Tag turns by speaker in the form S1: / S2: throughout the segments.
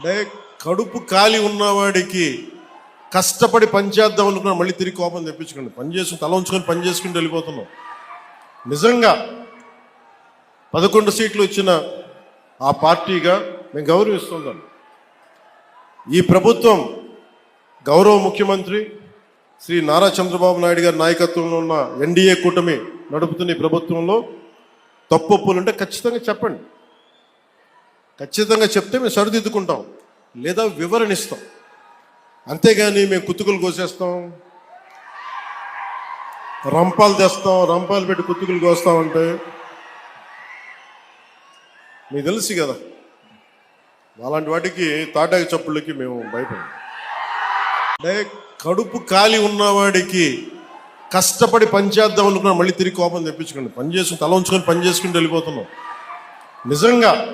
S1: అంటే కడుపు కాలి ఉన్నవాడికి కష్టపడి పనిచేద్దాం అనుకున్నా మళ్ళీ తిరిగి కోపం తెప్పించుకోండి పని చేసుకుని తల ఉంచుకొని పని చేసుకుని వెళ్ళిపోతున్నాం. నిజంగా పదకొండు సీట్లు ఇచ్చిన ఆ పార్టీగా మేము గౌరవిస్తున్నాం ఈ ప్రభుత్వం గౌరవ ముఖ్యమంత్రి శ్రీ నారా చంద్రబాబు నాయుడు గారి నాయకత్వంలో ఉన్న ఎన్డీఏ కూటమి నడుపుతున్న ఈ ప్రభుత్వంలో తప్పొప్పులు ఉంటే ఖచ్చితంగా చెప్పండి. ఖచ్చితంగా చెప్తే మేము సరిదిద్దుకుంటాం లేదా వివరణ ఇస్తాం అంతేగాని మేము కుతుకులు కోసేస్తాం. రంపాలు తెస్తాం రంపాలు పెట్టి కుతుకులు కోస్తామంటే మీకు తెలుసు కదా అలాంటి వాటికి తాటాకి చప్పుళ్ళకి మేము భయపడం అంటే కడుపు కాలి ఉన్నవాడికి కష్టపడి పనిచేద్దాం అనుకున్నా మళ్ళీ తిరిగి కోపం తెప్పించుకోండి. పని చేసుకుని తల ఉంచుకొని పని చేసుకుని వెళ్ళిపోతున్నాం. నిజంగా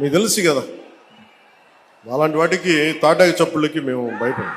S1: మీకు తెలుసు కదా అలాంటి వాటికి తాటాకి చప్పుళ్ళకి మేము భయపడం